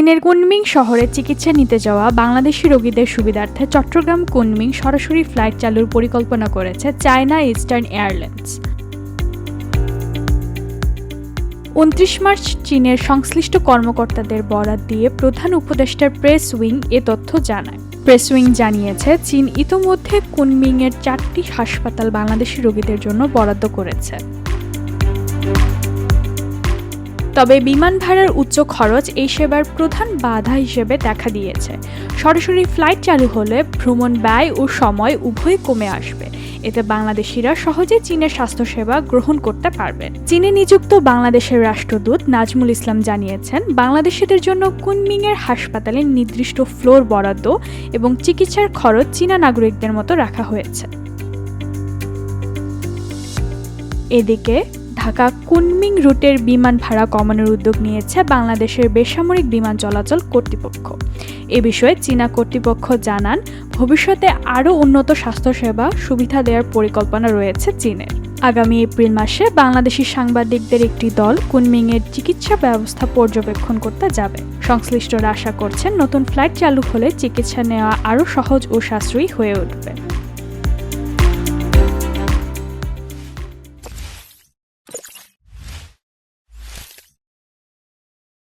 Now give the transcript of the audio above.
চীনের কুনমিং শহরে চিকিৎসা নিতে যাওয়া বাংলাদেশি রোগীদের সুবিধার্থে চট্টগ্রাম কুনমিং সরাসরি ফ্লাইট চালুর পরিকল্পনা করেছে চায়না ইস্টার্ন এয়ারলাইন্স। উনত্রিশ মার্চ চীনের সংশ্লিষ্ট কর্মকর্তাদের বরাত দিয়ে প্রধান উপদেষ্টার প্রেস উইং এ তথ্য জানায়। প্রেস উইং জানিয়েছে, চীন ইতোমধ্যে কুনমিংয়ের চারটি হাসপাতাল বাংলাদেশি রোগীদের জন্য বরাদ্দ করেছে। তবে বিমান ভাড়ার উচ্চ খরচ এই সেবার প্রধান বাধা হিসেবে দেখা দিয়েছে। সরাসরি ফ্লাইট চালু হলে ভ্রমণ ব্যয় ও সময় উভয় কমে আসবে। এতে বাংলাদেশিরা সহজে চীনের স্বাস্থ্যসেবা গ্রহণ করতে পারবেন চীনে নিযুক্ত বাংলাদেশের রাষ্ট্রদূত নাজমুল ইসলাম জানিয়েছেন, বাংলাদেশিদের জন্য কুনমিংয়ের হাসপাতালে নির্দিষ্ট ফ্লোর বরাদ্দ এবং চিকিৎসার খরচ চীনা নাগরিকদের মতো রাখা হয়েছে। এদিকে ঢাকা কুনমিং রুটের বিমান ভাড়া কমানোর উদ্যোগ নিয়েছে বাংলাদেশের বেসামরিক বিমান চলাচল কর্তৃপক্ষ। এ বিষয়ে চীনা কর্তৃপক্ষ জানান, ভবিষ্যতে আরও উন্নত স্বাস্থ্যসেবা সুবিধা দেওয়ার পরিকল্পনা রয়েছে চীনের। আগামী এপ্রিল মাসে বাংলাদেশি সাংবাদিকদের একটি দল কুনমিংয়ের চিকিৎসা ব্যবস্থা পর্যবেক্ষণ করতে যাবে। সংশ্লিষ্টরা আশা করছেন, নতুন ফ্লাইট চালু হলে চিকিৎসা নেওয়া আরও সহজ ও সাশ্রয়ী হয়ে উঠবে।